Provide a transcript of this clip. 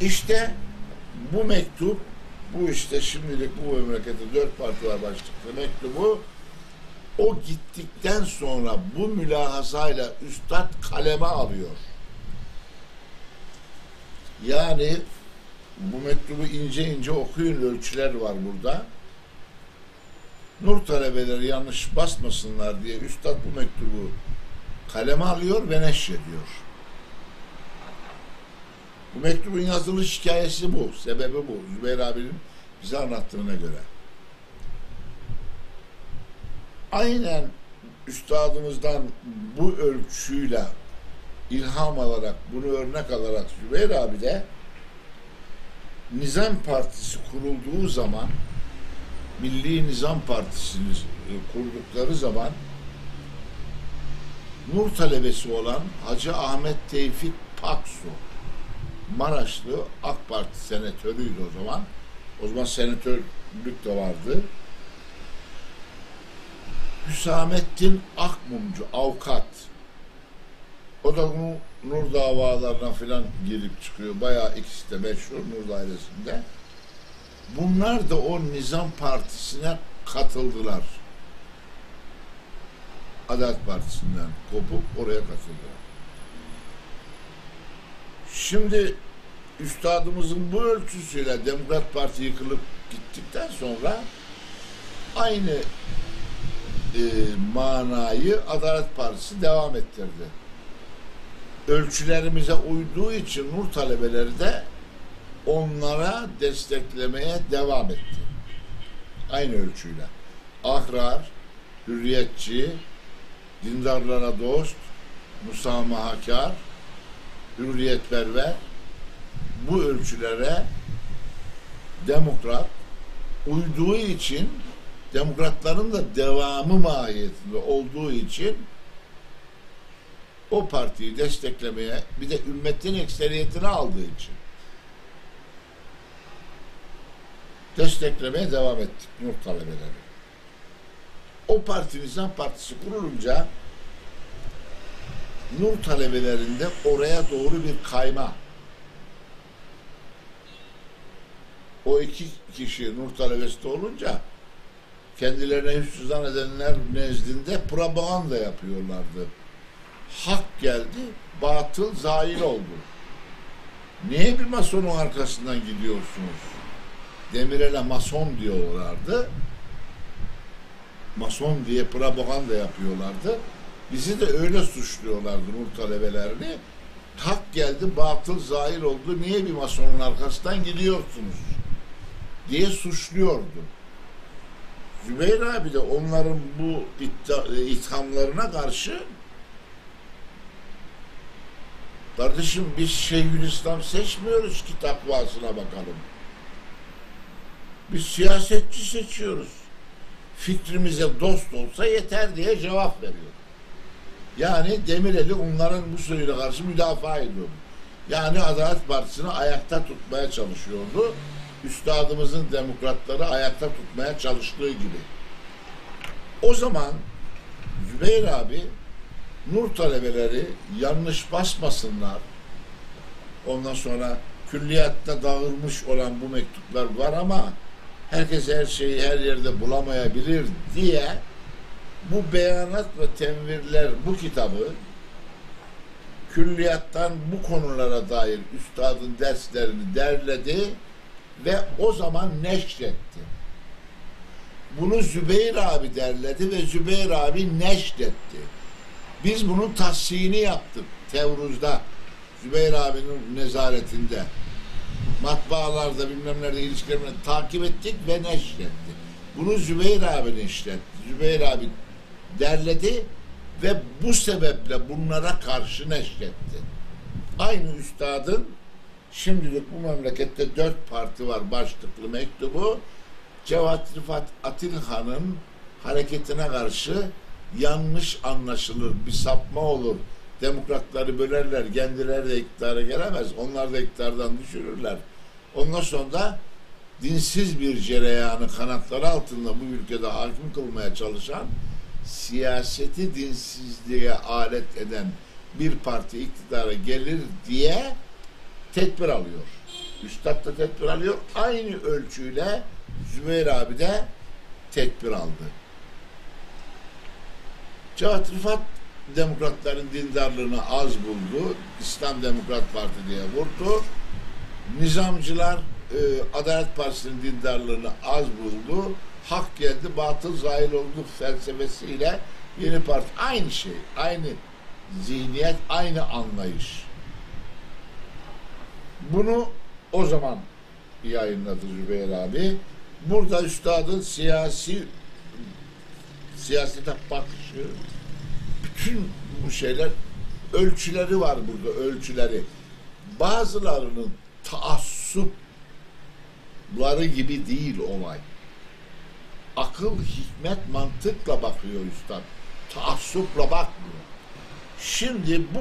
İşte bu mektup, bu işte şimdilik bu memlekette dört parti var başlıklı mektubu, o gittikten sonra bu mülahazayla üstad kaleme alıyor. Yani bu mektubu ince ince okuyun ölçüler var burada. Nur talebeleri yanlış basmasınlar diye üstad bu mektubu kaleme alıyor ve neşrediyor. Bu mektubun yazılış hikayesi bu. Sebebi bu. Zübeyir abinin bize anlattığına göre. Aynen üstadımızdan bu ölçüyle ilham alarak, bunu örnek alarak Zübeyir abi de Nizam Partisi kurulduğu zaman Milli Nizam Partisi'ni kurdukları zaman Nur talebesi olan Hacı Ahmet Tevfik Paksu Maraşlı AK Parti senatörüydü o zaman. O zaman senatörlük de vardı. Hüsamettin Akmumcu avukat. O da bu Nur davalarına filan girip çıkıyor. Bayağı ikisi de meşhur Nur dairesinde. Bunlar da o Nizam Partisi'ne katıldılar. Adalet Partisi'nden kopup oraya katıldılar. Şimdi üstadımızın bu ölçüsüyle Demokrat Parti yıkılıp gittikten sonra aynı e, manayı Adalet Partisi devam ettirdi. Ölçülerimize uyduğu için Nur talebeleri de onlara desteklemeye devam etti. Aynı ölçüyle. Ahrar, hürriyetçi, dindarlara dost, musamahakar, hürriyetperver bu ölçülere demokrat uyduğu için demokratların da devamı mahiyetinde olduğu için o partiyi desteklemeye bir de ümmetin ekseriyetini aldığı için desteklemeye devam ettik Nur talebeleri. O parti Nizam Partisi kurulunca Nur talebelerinde oraya doğru bir kayma. O iki kişi Nur talebesi de olunca kendilerine hüsnü edenler nezdinde propaganda yapıyorlardı. Hak geldi, batıl zail oldu. Niye bir masonun arkasından gidiyorsunuz? Demirel'e mason diyorlardı. Mason diye propaganda yapıyorlardı. Bizi de öyle suçluyorlardı Nur talebelerini. Hak geldi, batıl zahir oldu. Niye bir masonun arkasından gidiyorsunuz? diye suçluyordu. Zübeyir abi de onların bu iddia- ithamlarına karşı kardeşim biz Şeyhülislam seçmiyoruz ki takvasına bakalım. Biz siyasetçi seçiyoruz. Fikrimize dost olsa yeter diye cevap veriyor. Yani Demireli onların bu sözüyle karşı müdafaa ediyordu. Yani Adalet Partisi'ni ayakta tutmaya çalışıyordu. Üstadımızın demokratları ayakta tutmaya çalıştığı gibi. O zaman Zübeyir abi Nur talebeleri yanlış basmasınlar. Ondan sonra külliyatta dağılmış olan bu mektuplar var ama herkes her şeyi her yerde bulamayabilir diye bu beyanat ve tenvirler bu kitabı külliyattan bu konulara dair üstadın derslerini derledi ve o zaman neşretti. Bunu Zübeyir abi derledi ve Zübeyir abi neşretti. Biz bunun tahsini yaptık Tevruz'da. Zübeyir abinin nezaretinde. Matbaalarda bilmem nerede ilişkilerini takip ettik ve neşrettik. Bunu Zübeyir abi neşretti. Zübeyir abi derledi ve bu sebeple bunlara karşı neşretti. Aynı üstadın şimdilik bu memlekette dört parti var başlıklı mektubu Cevat Rıfat Atilhan'ın hareketine karşı yanlış anlaşılır, bir sapma olur. Demokratları bölerler, kendileri de iktidara gelemez. Onlar da iktidardan düşürürler. Ondan sonra da dinsiz bir cereyanı kanatları altında bu ülkede hakim kılmaya çalışan siyaseti dinsizliğe alet eden bir parti iktidara gelir diye tedbir alıyor. Üstad da tedbir alıyor. Aynı ölçüyle Zübeyir abi de tedbir aldı. Cevat Rıfat demokratların dindarlığını az buldu. İslam Demokrat Parti diye vurdu. Nizamcılar e, Adalet Partisi'nin dindarlığını az buldu. Hak geldi, batıl zahil oldu felsefesiyle yeni parti aynı şey, aynı zihniyet, aynı anlayış. Bunu o zaman yayınladı Zübeyir abi. Burada üstadın siyasi siyasete bakışı, bütün bu şeyler ölçüleri var burada, ölçüleri. Bazılarının taassupları gibi değil olay. Akıl, hikmet, mantıkla bakıyor üstad. Taassupla bakmıyor. Şimdi bu